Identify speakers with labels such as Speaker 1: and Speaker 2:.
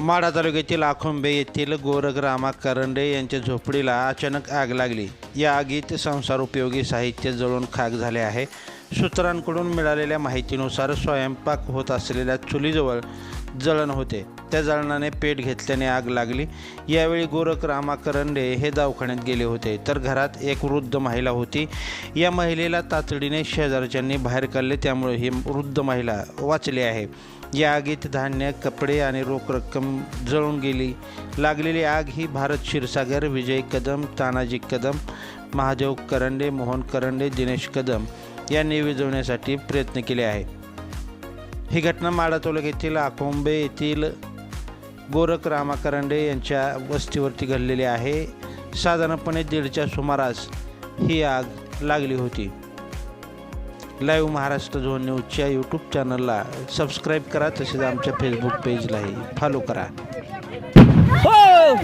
Speaker 1: माढा तालुक्यातील आखुंबे येथील गोरख करंडे यांच्या झोपडीला अचानक आग लागली. या आगीत संसार उपयोगी साहित्य जळून खाक झाले आहे. सूत्रांकडून मिळालेल्या माहितीनुसार स्वयंपाक होत असलेल्या चुलीजवळ जळण होते. त्या जळणाने पेट घेतल्याने आग लागली. यावेळी गोरख रामा करंडे हे दवाखान्यात गेले होते. तर घरात एक वृद्ध महिला होती. या महिलेला तातडीने शेजारच्यांनी बाहेर काढले. त्यामुळे ही वृद्ध महिला वाचली आहे. या आगीत धान्य कपडे आणि रोख रक्कम जळून गेली. लागलेली आग ही भारत क्षीरसागर विजय कदम तानाजी कदम महादेव करंडे मोहन करंडे दिनेश कदम यांनी विझवण्यासाठी प्रयत्न केले आहे ही घटना माडा तालुक्यातील आकोंबे येथील गोरख रामा करंडे यांच्या वस्तीवरती घडलेली आहे. साधारणपणे दीडच्या सुमारास ही आग लागली होती. लाईव्ह महाराष्ट्र झोन न्यूजच्या यूट्यूब चॅनलला सबस्क्राईब करा तसेच आमच्या फेसबुक पेजलाही फॉलो करा.
Speaker 2: हो!